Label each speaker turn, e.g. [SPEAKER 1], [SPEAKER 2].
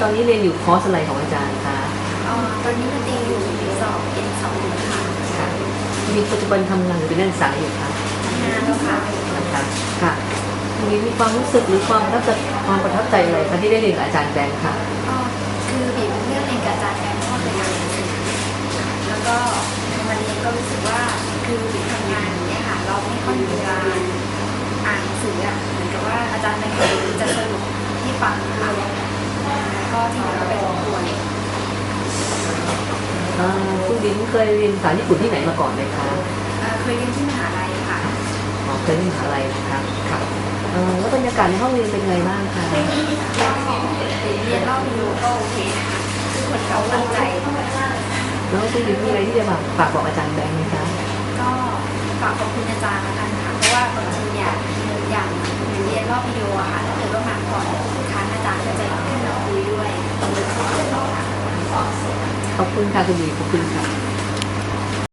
[SPEAKER 1] ตอนนี้เรียนอยู่คอร์สอะไรของอาจารย์คะ
[SPEAKER 2] เอ่อตอนนี้มันตีอยู่ปีสองเป็นสองค่ะ
[SPEAKER 1] ค่ะมีปัจจุบันทำงานหรือเป็นนักศึกษาอยู่คะ
[SPEAKER 2] ทำงานแล้วค่ะ
[SPEAKER 1] นะคะค่ะมีมีความรู้สึกหรือความประทับใจความประทับใจอะไรคะที่ได้เรียนกับอาจารย์แบงค์ค่ะ
[SPEAKER 2] ก็คือบีบเรื่องเรียนกับอาจารย์แอนชอบเลยค่ะแล้วก็วันนี้ก็รู้สึกว่าคือบีทำงานอย่างเนี่ยค่ะ เราไม่ค่อยมีเวลาอ่านหนังสืออะเหมือนกับว่าอาจารย์แบงค์จะสรุปที่ฟังค่ะ แล้วก็ที่เหลือก็ไปทบทวน
[SPEAKER 1] เอ่อคุณดินเคยเรียนภาษาญี่ปุ่นที่ไหนมาก่อนไหมคะ
[SPEAKER 2] เอ่อเคยเรียนที่มหาลัยค่ะ
[SPEAKER 1] อ๋อเคยเรียนมหาลัยนะคะค่ะเอ่อแล้วบรรยากาศในห้องเรียนเป็นไงบ้างคะ
[SPEAKER 2] ก็เรียนรอบวิดีโอก็โอเคนะคะทุกคนเขาตั้งใจ
[SPEAKER 1] แล้วคุณดินมีอะไรที่จะฝากฝากบอกอาจารย์แบงค์ไหมคะ
[SPEAKER 2] ก็ฝากขอบคุณอาจารย์ละกันค่ะเพราะว่าบางทีเนี่ยอย่างเรียนรอบวิดีโออะค่ะถ้าเกิดว่ามาก่อนทุกครั้งอาจารย์ก็จะให้เราคุยด้วย
[SPEAKER 1] ขอบคุณค่ะคุณหมีขอบคุณค่ะ